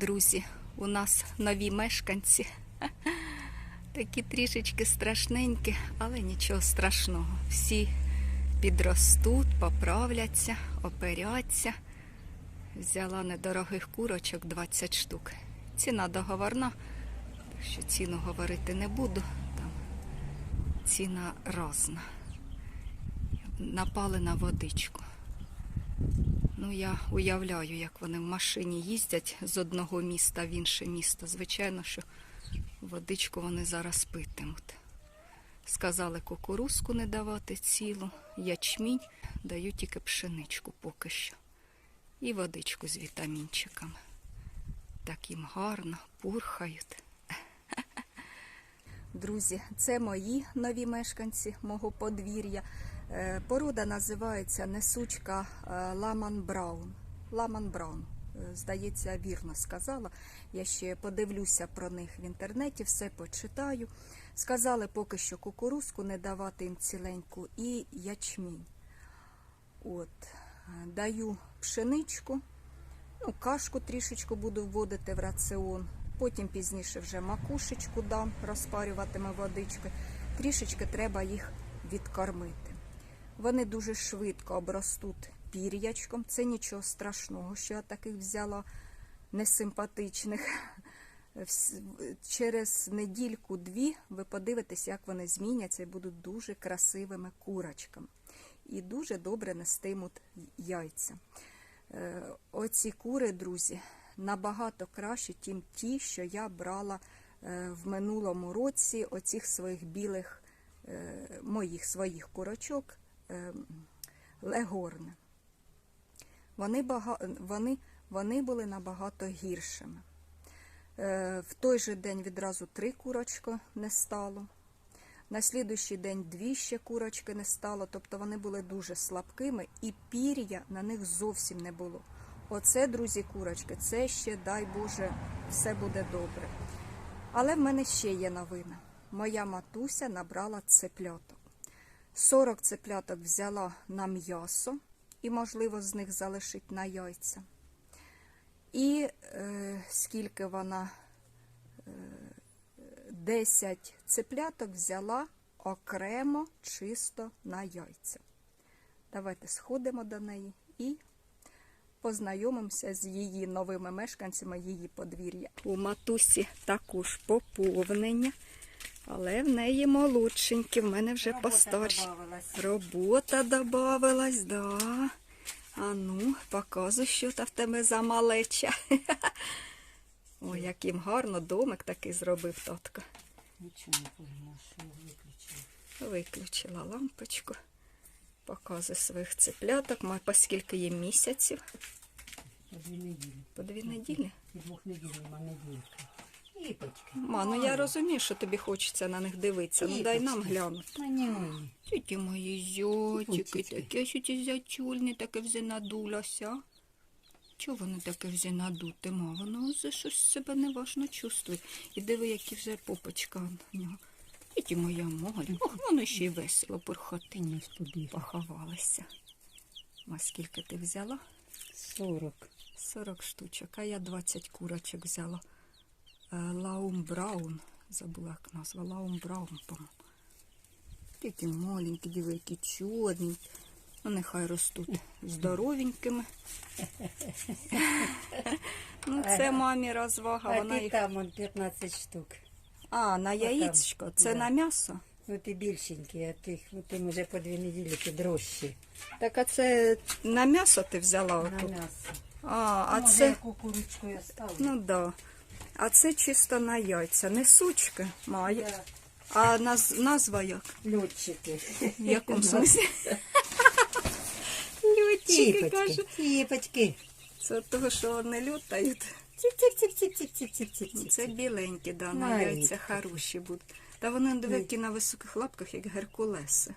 Друзі, у нас нові мешканці. Такі трішечки страшненькі, але нічого страшного. Всі підростуть, поправляться, оперяться. Взяла недорогих курочок 20 штук. Ціна договорна, так що ціну говорити не буду. Там ціна разна. Напали на водичку. Ну, я уявляю, як вони в машині їздять з одного міста в інше місто. Звичайно, що водичку вони зараз питимуть. Сказали кукурузку не давати цілу, ячмінь, даю тільки пшеничку поки що. І водичку з вітамінчиками. Так їм гарно, пурхають. Друзі, це мої нові мешканці мого подвір'я. Е, Порода називається несучка е, Ламан Браун. Ламан Браун. Е, Здається, вірно сказала. Я ще подивлюся про них в інтернеті, все почитаю. Сказали поки що кукурузку не давати їм ціленьку і ячмінь. От, даю пшеничку, ну, кашку трішечку буду вводити в раціон. Потім пізніше вже макушечку дам, розпарюватиме водички. Трішечки треба їх відкормити. Вони дуже швидко обростуть пір'ячком. Це нічого страшного, що я таких взяла несимпатичних. Через недільку-дві ви подивитесь, як вони зміняться і будуть дуже красивими курочками. І дуже добре нестимуть яйця. Е, Оці кури, друзі, набагато краще, тим ті, що я брала е, в минулому році оцих своїх білих, е, моїх своїх курочок е, легорни. Вони, бага... вони, вони були набагато гіршими. Е, В той же день відразу три курочки не стало. На слідуючий день дві ще курочки не стало, тобто вони були дуже слабкими, і пір'я на них зовсім не було. Оце, друзі, курочки, це ще, дай Боже, все буде добре. Але в мене ще є новина. Моя матуся набрала цепляток. 40 цепляток взяла на м'ясо і, можливо, з них залишить на яйця. І е, скільки вона 10 цепляток взяла окремо чисто на яйця. Давайте сходимо до неї і познайомимося з її новими мешканцями її подвір'я. У матусі також поповнення, але в неї молодшенькі, в мене вже постарші. Робота додавалась, да. А ну, показуй, що там в тебе за малеча. Ой, як їм гарно домик такий зробив татко. Нічого не що виключила. Виключила лампочку. Показує своїх цепляток, ма- по скільки їм місяців. По дві неділі. По дві неділі. І двох неділь нема неділька. Батьки. Ма, ну я розумію, що тобі хочеться на них дивитися. Ну дай нам глянути. Та ні, ні. Тільки мої Зьотики. таке, що ті зятюльні таке вже надулося. Чого вони таке вже надуте, ма? Воно вже щось себе неважно чувствує. І диви, які вже попочка в нього. І моя моля. Ох, воно ще й весело. Ти не побіг. Скільки ти взяла? Сорок. 40 штучок, а я 20 курочок взяла. Е, Лаум Браун. Забула, як назва. Лаум Браун, по-моєму. Такі маленькі, диви, які чорні. Ну, нехай ростуть здоровенькими. ну, це мамі розвага. А Вона ти їх... там он 15 штук. А, на яєчко. Це Да. на м'ясо? Ну ти більшенький, а тих, ну ти вже по дві неділі ти дрожчі. Так, а це на м'ясо ти взяла? На отут? м'ясо. А, а Може, це... яку курочку я ставлю? Ну да. А це чисто на яйця. Не сучки має. А наз... назва як? льотчики. В якому смислі? Лютчики Тіпочки, каже. тіпочки. Це від того, що вони лютають. Ціп-ціп-ціп-ціп-ціп-ціп-ціп. Це біленькі, да, на яйця хороші будуть. Та вони диви, на високих лапках, як геркулеси.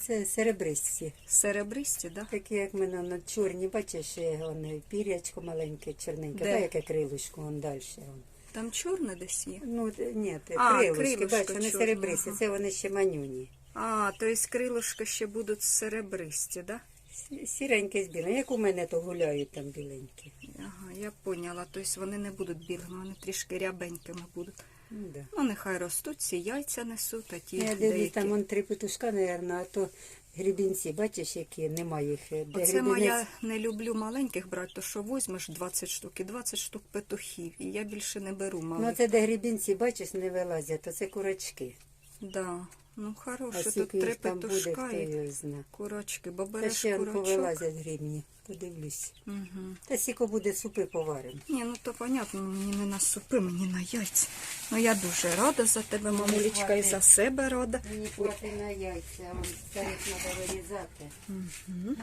Це серебристі. Серебристі, да? Такі, як мене на чорні, бачиш, вони пірячко маленьке, чорненьке, Де? та яке крилишко, вон далі. Вон. Там чорне десь є. Ну, ні, А, крилишко бачиш, вони чорне, серебристі, ага. це вони ще манюні. А, то есть крилишка ще будуть серебристі, да? Сі- Сіреньке з білим. Як у мене, то гуляють там біленькі. Ага, я поняла. Тобто вони не будуть білими, вони трішки рябенькими будуть. Ну, да. Ну, нехай ростуть, ці яйця несуть, а ті Я деякі. дивлюсь, там вон три петушка, мабуть, а то грібінці, бачиш, які немає їх. Де Оце грібінець... моя не люблю маленьких брати, то що візьмеш 20 штук і 20 штук петухів. І я більше не беру Ну, це де грібінці, бачиш, не вилазять, то це курачки. Да. Ну, А тут три петушка і курочки, бо Та береш ще он курочок. повилазять грібні. Подивлюсь. Угу. Та сіко буде супи поваримо. Ні, ну то понятно, мені не на супи, мені на яйця. Ну я дуже рада за тебе, мамулечка, і за себе рада. Мені хватить на яйця, а старих треба вирізати. Угу.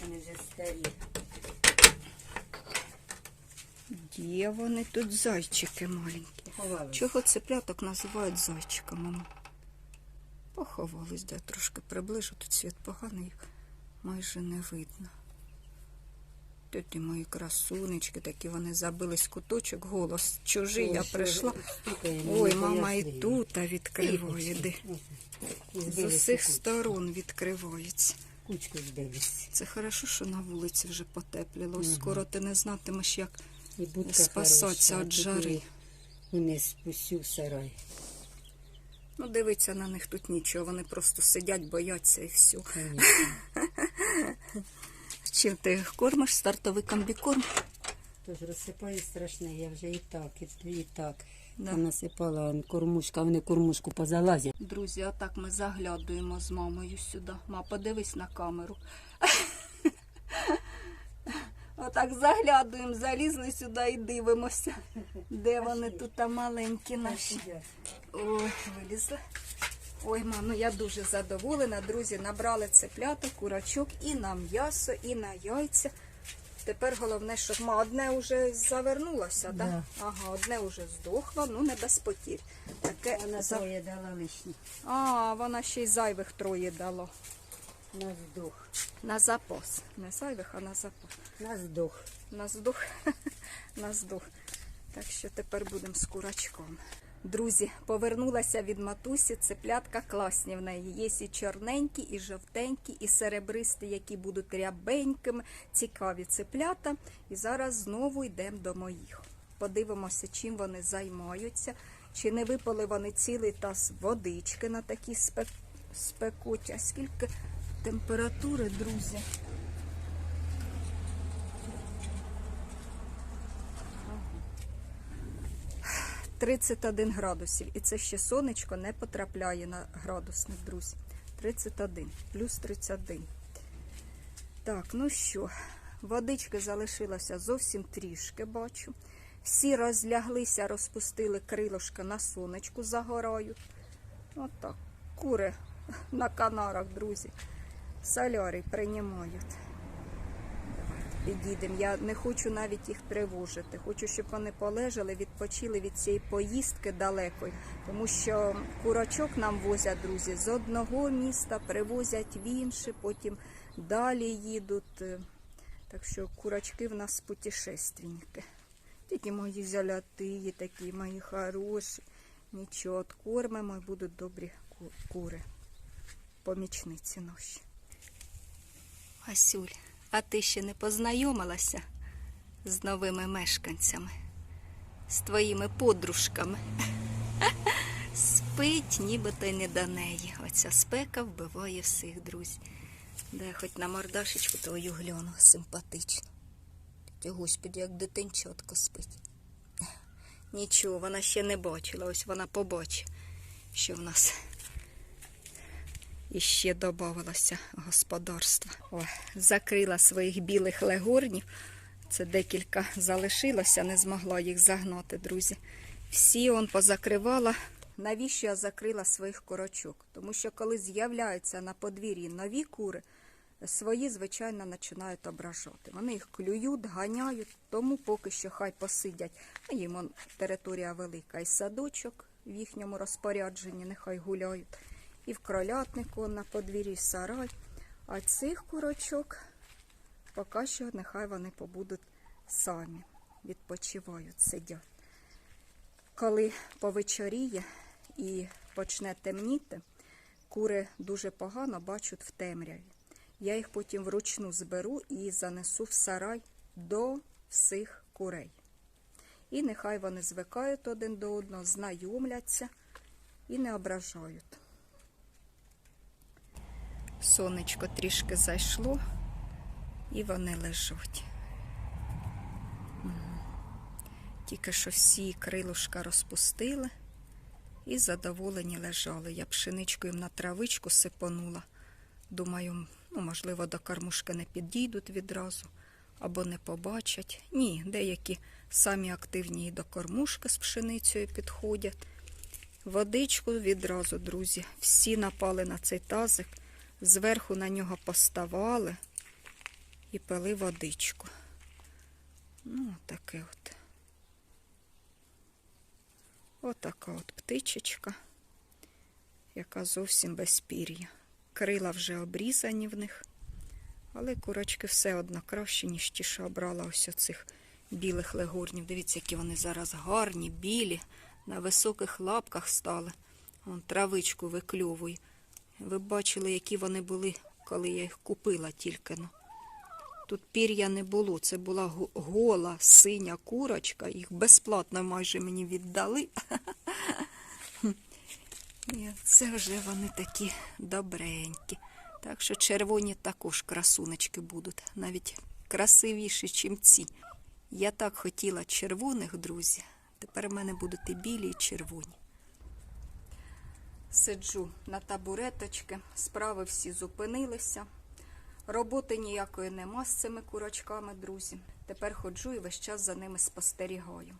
Вони вже старі. Є вони тут зайчики маленькі. Поховали. Чого цепляток називають зайчиками? ну? Поховались, де трошки приближу, тут світ поганий, майже не видно. Тут і мої красунечки, такі вони забились куточок, голос чужий, я Ой, прийшла. Ой, мама і тут відкриває. З усіх сторон відкривається. Кучку збились. Це хорошо, що на вулиці вже потепліло. Скоро ти не знатимеш, як І будка спасатися від жари. Вниз спустю в сарай. Ну, дивиться на них тут нічого, вони просто сидять, бояться і все. Чим ти їх кормиш? Стартовий комбікорм? Тож розсипаю страшне, я вже і так, і, і так. Да. Насипала кормушка, вони кормушку позалазять. Друзі, отак ми заглядуємо з мамою сюди. Ма, подивись на камеру. Отак заглядуємо, залізли сюди і дивимося. Де вони тут маленькі наші. Ой, вилізли. Ой, мам, ну я дуже задоволена. Друзі, набрали цеплята, курачок і на м'ясо, і на яйця. Тепер головне, щоб ма, одне вже завернулося, Да. так? Ага, одне вже здохло, ну не без потір. Таке Вона за- своє дала лишні. А, вона ще й зайвих троє дала. На здох. На запас. Не зайвих, а на запас. На здох. На здох. на здох. Так що тепер будемо з курачком. Друзі, повернулася від матусі. Цеплятка класні в неї. Є і чорненькі, і жовтенькі, і серебристі, які будуть рябенькими. Цікаві цеплята. І зараз знову йдемо до моїх. Подивимося, чим вони займаються. Чи не випали вони цілий таз водички на такі спек... спекоті. А скільки температури, друзі? 31 градусів. І це ще сонечко не потрапляє на градусник, друзі. 31, плюс 31. Так, ну що, водички залишилося зовсім трішки, бачу. Всі розляглися, розпустили крилошка на сонечку, загорають. Отак. Кури на канарах, друзі. Солярій приймають. Підійдемо. Я не хочу навіть їх тривожити. Хочу, щоб вони полежали, відпочили від цієї поїздки далекої. Тому що курочок нам возять, друзі, з одного міста привозять в інше, потім далі їдуть. Так що курочки в нас путешественники. Тільки мої заляти, такі мої хороші. Нічого, откормимо і будуть добрі кури. Помічниці наші. Асюль, а ти ще не познайомилася з новими мешканцями, з твоїми подружками. Спить, нібито й не до неї. Оця спека вбиває всіх, друзі. Де хоч на мордашечку твою гляну симпатично. Ти, господи, як дитинчатко спить. Нічого, вона ще не бачила. Ось вона побачить, що в нас і ще додавалося господарства. О, закрила своїх білих легорнів. Це декілька залишилося, не змогла їх загнати, друзі. Всі он позакривала. Навіщо я закрила своїх корочок? Тому що коли з'являються на подвір'ї нові кури, свої, звичайно, починають ображати. Вони їх клюють, ганяють, тому поки що хай посидять. А їм он, територія велика, і садочок в їхньому розпорядженні, нехай гуляють. І в кролятнику на подвір'ї сарай. А цих курочок поки що нехай вони побудуть самі, відпочивають, сидять. Коли повечоріє і почне темніти, кури дуже погано бачать в темряві. Я їх потім вручну зберу і занесу в сарай до всіх курей. І нехай вони звикають один до одного, знайомляться і не ображають. Сонечко трішки зайшло, і вони лежать. Мгм. Тільки що всі крилушка розпустили і задоволені лежали. Я пшеничку їм на травичку сипонула. Думаю, ну, можливо, до кормушки не підійдуть відразу або не побачать. Ні, деякі самі активні і до кормушки з пшеницею підходять. Водичку відразу, друзі. Всі напали на цей тазик, зверху на нього поставали і пили водичку. Ну, таке от. Отака от птичечка, яка зовсім без пір'я. Крила вже обрізані в них, але курочки все одно краще, ніж ті, що обрала ось оцих білих легурнів. Дивіться, які вони зараз гарні, білі, на високих лапках стали. Вон травичку викльовую. Ви бачили, які вони були, коли я їх купила тільки. но. Тут пір'я не було, це була гола синя курочка, їх безплатно майже мені віддали. Це вже вони такі добренькі. Так що червоні також красунечки будуть, навіть красивіші, ніж ці. Я так хотіла червоних, друзі. Тепер в мене будуть і білі, і червоні. Сиджу на табуреточки, справи всі зупинилися. Роботи ніякої нема з цими курочками, друзі. Тепер ходжу і весь час за ними спостерігаю.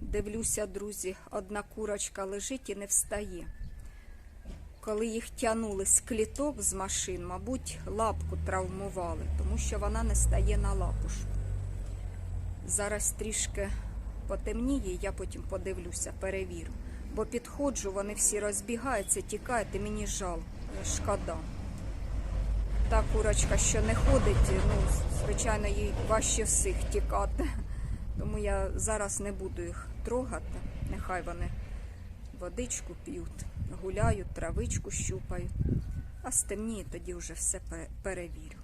Дивлюся, друзі, одна курочка лежить і не встає. Коли їх тягнули з кліток з машин, мабуть, лапку травмували, тому що вона не стає на лапушку. Зараз трішки потемніє, я потім подивлюся, перевірю. Бо підходжу, вони всі розбігаються, тікають, і мені жал, шкода. Та курочка, що не ходить, ну, звичайно, їй важче всіх тікати. Тому я зараз не буду їх трогати. Нехай вони водичку п'ють, гуляють, травичку щупають. А стемніє, тоді вже все перевірю.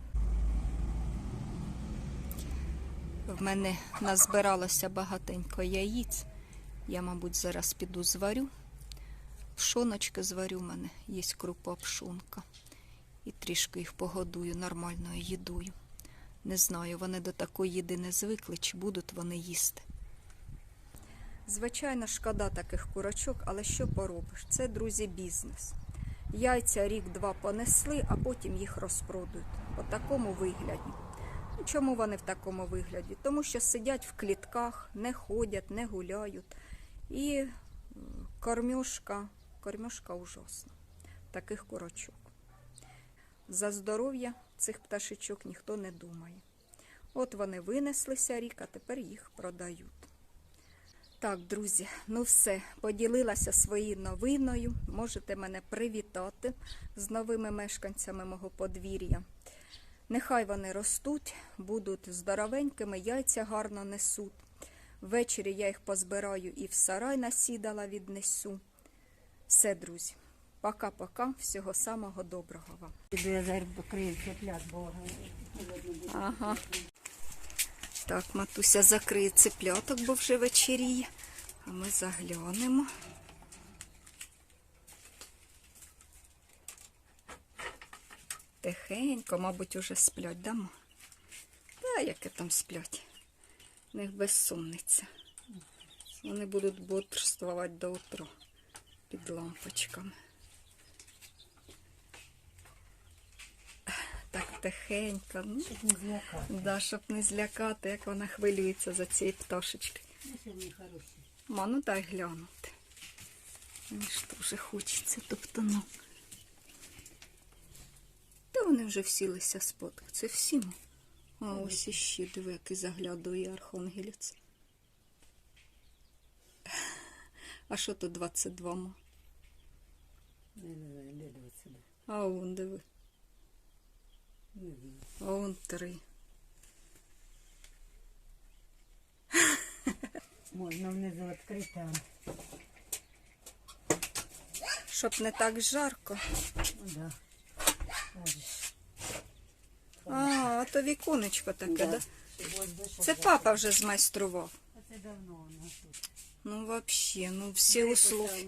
В мене назбиралося багатенько яїць. Я, мабуть, зараз піду зварю. Пшоночки зварю, в мене є крупа пшонка. І трішки їх погодую нормальною їдою. Не знаю, вони до такої їди не звикли, чи будуть вони їсти. Звичайно, шкода таких курочок, але що поробиш? Це, друзі, бізнес. Яйця рік-два понесли, а потім їх розпродають. По такому вигляді. Ну, Чому вони в такому вигляді? Тому що сидять в клітках, не ходять, не гуляють. І кормюшка, кормюшка ужасна. Таких курочок. За здоров'я цих пташечок ніхто не думає. От вони винеслися рік, а тепер їх продають. Так, друзі, ну все, поділилася своєю новиною. Можете мене привітати з новими мешканцями мого подвір'я. Нехай вони ростуть, будуть здоровенькими, яйця гарно несуть. Ввечері я їх позбираю і в сарай насідала віднесу. Все, друзі. Пока-пока. Всього самого доброго вам. Я зараз покрию цеплят, бо. Ага. Так, матуся закриє цепляток, бо вже вечеріє. А ми заглянемо. Тихенько, мабуть, уже сплять, да, ма? Та яке там сплять. В них безсонниця. Вони будуть бодрствувати до утра під лампочками. Так тихенько. Ну, Щоб не злякати. Да, щоб не злякати, як вона хвилюється за цієї пташечки. Ну, сьогодні хороші. Ма, ну дай глянути. Мені ж дуже хочеться, тобто ну. Та вони вже всілися спадку. Це всі. ма. А ось іще, диви, який заглядує архангелець. А що тут 22 ма? Не, не, не, де 22. А он диви. Вон три. Можна внизу відкрити. Щоб не так жарко. Ну да. А, а то віконечко таке, да? Да. Це папа вже змайстрував. Це давно воно тут. Ну, взагалі, ну всі услуги.